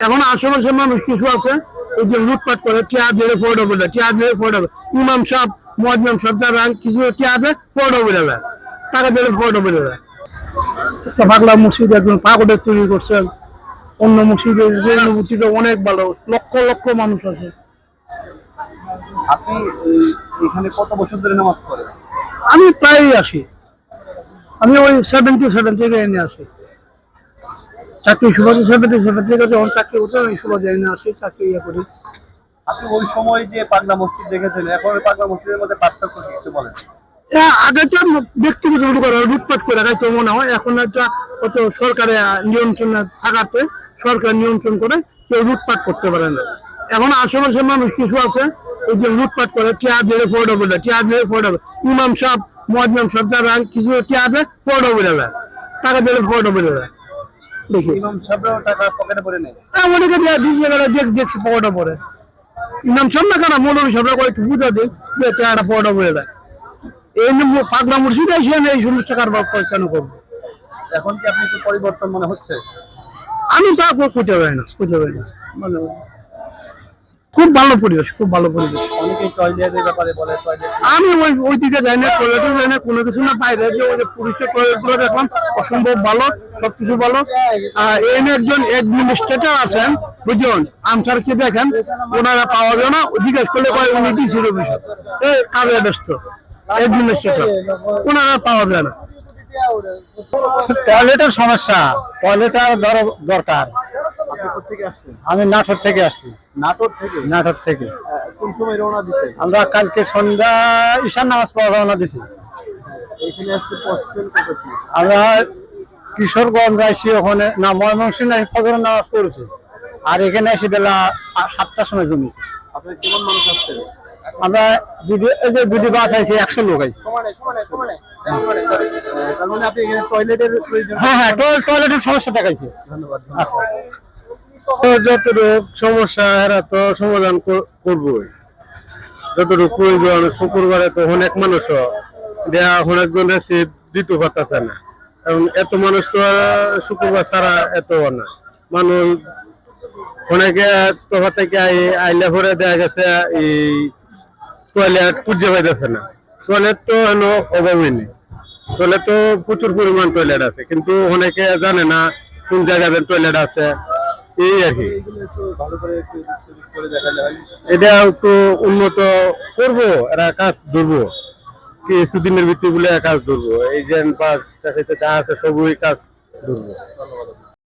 এখন আশেপাশের মানুষ কিছু আছে এই যে লুটপাট করে টিয়া দিয়ে পড়ে বলে টিয়া দিয়ে পড়ে ইমাম সাহেব মজলাম সাহেব যারা কিছু টিয়া দিয়ে পড়ে বলে দেয় টাকা পড়ে বলে দেয় একটা বাংলা মসজিদ একজন পাগড়ে তৈরি করছেন। অন্য মসজিদের যে মসজিদে অনেক ভালো। লক্ষ লক্ষ মানুষ আছে। আপনি এখানে কত বছর ধরে নামাজ পড়েন? আমি প্রায়ই আসি। আমি ওই সেভেন্টি সেভেন থেকে এনে আসি। চাকরি সুবাদে সেভেন্টি সেভেন থেকে যখন চাকরি আমি সুবাদে আসি চাকরি ইয়ে করি। আপনি ওই সময় যে পাগলা মসজিদ দেখেছেন এখন ওই পাগলা মসজিদের মধ্যে পার্থক্য কি একটু বলেন। আগে তো ব্যক্তিগত করে লুটপাট করে রাখাইতে মনে হয় এখন একটা কত সরকারের নিয়ন্ত্রণ থাকাতে সরকার নিয়ন্ত্রণ করে কেউ লুটপাট করতে পারে না। এখন আশেপাশের মানুষ কিছু আছে এই যে লুটপাট করে টিয়া দিয়ে পড়ে বলে টিয়া দিয়ে পড়ে ইমাম সাহেব মজলাম সাহেব যারা কিছু টিয়া দিয়ে পড়ে বলে দেয়। টাকা দিয়ে পড়ে বলে দেয়। দেখি। টাকা পকেটে দেখছি কয়েকটু বুঝা যে দেয়। এই নিয়ে পাগলা মুর্শিদ এসে আমি এই সমস্ত কারবার কেন করব? এখন কি আপনি একটু পরিবর্তন মনে হচ্ছে? আমি তা খুঁজে পাই না খুঁজে পাই না। মানে খুব ভালো পরিবেশ খুব ভালো পরিবেশ। অনেকেই টয়লেটের ব্যাপারে বলে টয়লেট আমি ওই ওই দিকে যাই না টয়লেটে যাই না কোনো কিছু না। বাইরে যে ওই যে পুলিশের টয়লেটগুলো দেখলাম অসম্ভব ভালো সবকিছু ভালো। আর এনে একজন অ্যাডমিনিস্ট্রেটর আছেন বুঝলেন? আনসার কি দেখেন? ওনারা পাওয়া যায় না। জিজ্ঞেস করলে কয় উনি ডিসির অফিসার এই কাজে ব্যস্ত অ্যাডমিনিস্ট্রেটর ওনারা পাওয়া যায় না। টয়লেটের সমস্যা। টয়লেটের দরকার। আপনি কোথেকে আসছেন? আমি নাটোর থেকে আসছি। নাটোর থেকে? নাটোর থেকে। কোন সময় রওনা দিচ্ছেন আমরা কালকে সন্ধ্যা ঈশান নামাজ পড়া রওনা দিছি। এখানে আসতে পড়ছেন কত আমরা কিশোরগঞ্জ আইসি ওখানে না ময়মনসিংহ ফজরের নামাজ পড়েছি। আর এখানে এসে বেলা সাতটার সময় জমেছে। আপনি কেমন মানুষ আসছেন? আমরা বিডি এই যে বিডি বাস আইছি একশো লোক আইছি তার মানে হ্যাঁ হ্যাঁ টয়লেটের সমস্যা দেখাইছে। ধন্যবাদ। আচ্ছা। সমস্যা, এরা তো সমাধান করবই। যতটুকু প্রয়োজন, শুক্রবারে তো অনেক দেয়া দিতে পারতেছে না। এবং এত মানুষ তো শুক্রবার ছাড়া এত না। মানুষ অনেকে থেকে আইলে গেছে, এই টয়লেট পাইতেছে না। টয়লেট তো অভাবই নেই। টয়লেট তো প্রচুর পরিমাণ টয়লেট আছে। কিন্তু অনেকে জানে না কোন জায়গাতে টয়লেট আছে। এই আর কি। এটা একটু উন্নত করব, এরা কাজ ধরবো। কিছুদিনের ভিত্তি বলে কাজ ধরবো। এই যে পাঁচ যা আছে সবই কাজ ধরবো।